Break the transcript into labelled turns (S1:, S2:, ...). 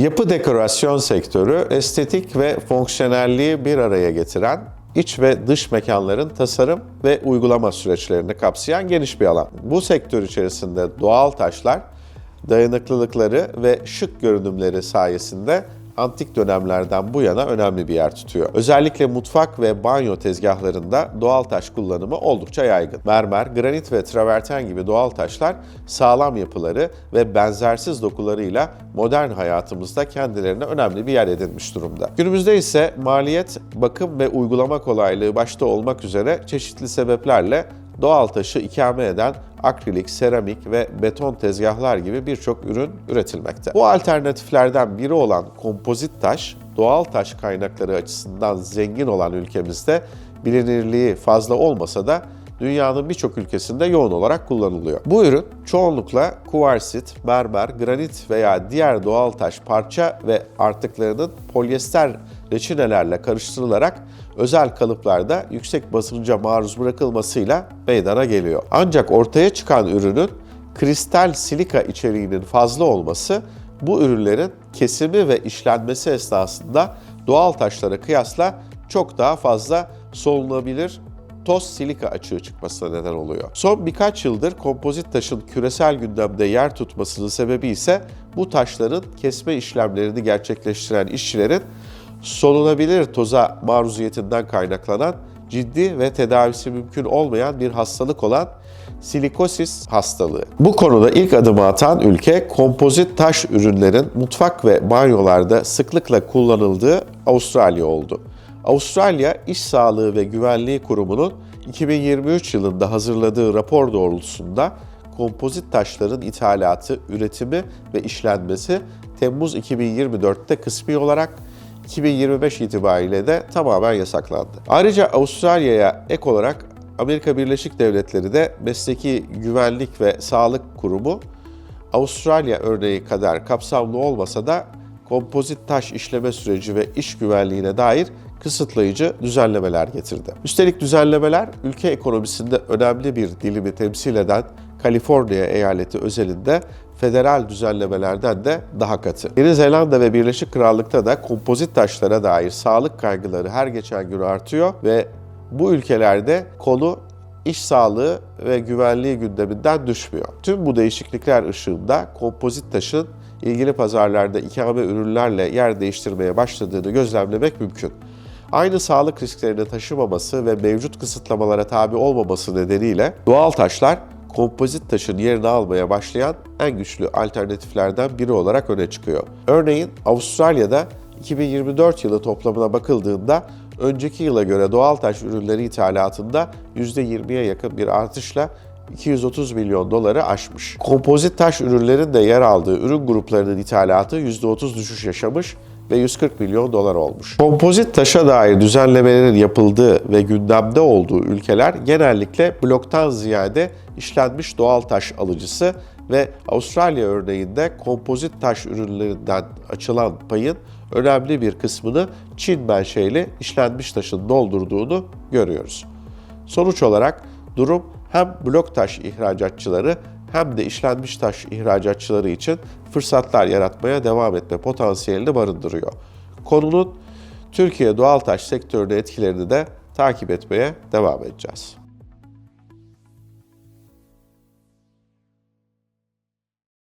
S1: Yapı dekorasyon sektörü estetik ve fonksiyonelliği bir araya getiren iç ve dış mekanların tasarım ve uygulama süreçlerini kapsayan geniş bir alan. Bu sektör içerisinde doğal taşlar dayanıklılıkları ve şık görünümleri sayesinde antik dönemlerden bu yana önemli bir yer tutuyor. Özellikle mutfak ve banyo tezgahlarında doğal taş kullanımı oldukça yaygın. Mermer, granit ve traverten gibi doğal taşlar sağlam yapıları ve benzersiz dokularıyla modern hayatımızda kendilerine önemli bir yer edinmiş durumda. Günümüzde ise maliyet, bakım ve uygulama kolaylığı başta olmak üzere çeşitli sebeplerle doğal taşı ikame eden akrilik, seramik ve beton tezgahlar gibi birçok ürün üretilmekte. Bu alternatiflerden biri olan kompozit taş, doğal taş kaynakları açısından zengin olan ülkemizde bilinirliği fazla olmasa da dünyanın birçok ülkesinde yoğun olarak kullanılıyor. Bu ürün çoğunlukla kuvarsit, mermer, granit veya diğer doğal taş parça ve artıklarının polyester reçinelerle karıştırılarak özel kalıplarda yüksek basınca maruz bırakılmasıyla meydana geliyor. Ancak ortaya çıkan ürünün kristal silika içeriğinin fazla olması bu ürünlerin kesimi ve işlenmesi esnasında doğal taşlara kıyasla çok daha fazla solunabilir toz silika açığı çıkmasına neden oluyor. Son birkaç yıldır kompozit taşın küresel gündemde yer tutmasının sebebi ise bu taşların kesme işlemlerini gerçekleştiren işçilerin solunabilir toza maruziyetinden kaynaklanan ciddi ve tedavisi mümkün olmayan bir hastalık olan silikosis hastalığı. Bu konuda ilk adımı atan ülke kompozit taş ürünlerin mutfak ve banyolarda sıklıkla kullanıldığı Avustralya oldu. Avustralya İş Sağlığı ve Güvenliği Kurumu'nun 2023 yılında hazırladığı rapor doğrultusunda kompozit taşların ithalatı, üretimi ve işlenmesi Temmuz 2024'te kısmi olarak 2025 itibariyle de tamamen yasaklandı. Ayrıca Avustralya'ya ek olarak Amerika Birleşik Devletleri de Mesleki Güvenlik ve Sağlık Kurumu Avustralya örneği kadar kapsamlı olmasa da kompozit taş işleme süreci ve iş güvenliğine dair kısıtlayıcı düzenlemeler getirdi. Üstelik düzenlemeler ülke ekonomisinde önemli bir dilimi temsil eden Kaliforniya eyaleti özelinde federal düzenlemelerden de daha katı. Yeni Zelanda ve Birleşik Krallık'ta da kompozit taşlara dair sağlık kaygıları her geçen gün artıyor ve bu ülkelerde konu iş sağlığı ve güvenliği gündeminden düşmüyor. Tüm bu değişiklikler ışığında kompozit taşın ilgili pazarlarda ikame ürünlerle yer değiştirmeye başladığını gözlemlemek mümkün. Aynı sağlık risklerini taşımaması ve mevcut kısıtlamalara tabi olmaması nedeniyle doğal taşlar kompozit taşın yerini almaya başlayan en güçlü alternatiflerden biri olarak öne çıkıyor. Örneğin Avustralya'da 2024 yılı toplamına bakıldığında önceki yıla göre doğal taş ürünleri ithalatında %20'ye yakın bir artışla 230 milyon doları aşmış. Kompozit taş ürünlerin de yer aldığı ürün gruplarının ithalatı %30 düşüş yaşamış ve 140 milyon dolar olmuş. Kompozit taşa dair düzenlemelerin yapıldığı ve gündemde olduğu ülkeler genellikle bloktan ziyade işlenmiş doğal taş alıcısı ve Avustralya örneğinde kompozit taş ürünlerinden açılan payın önemli bir kısmını Çin menşeli işlenmiş taşın doldurduğunu görüyoruz. Sonuç olarak durum hem blok taş ihracatçıları hem de işlenmiş taş ihracatçıları için fırsatlar yaratmaya devam etme potansiyelini barındırıyor. Konunun Türkiye doğal taş sektörüne etkilerini de takip etmeye devam edeceğiz.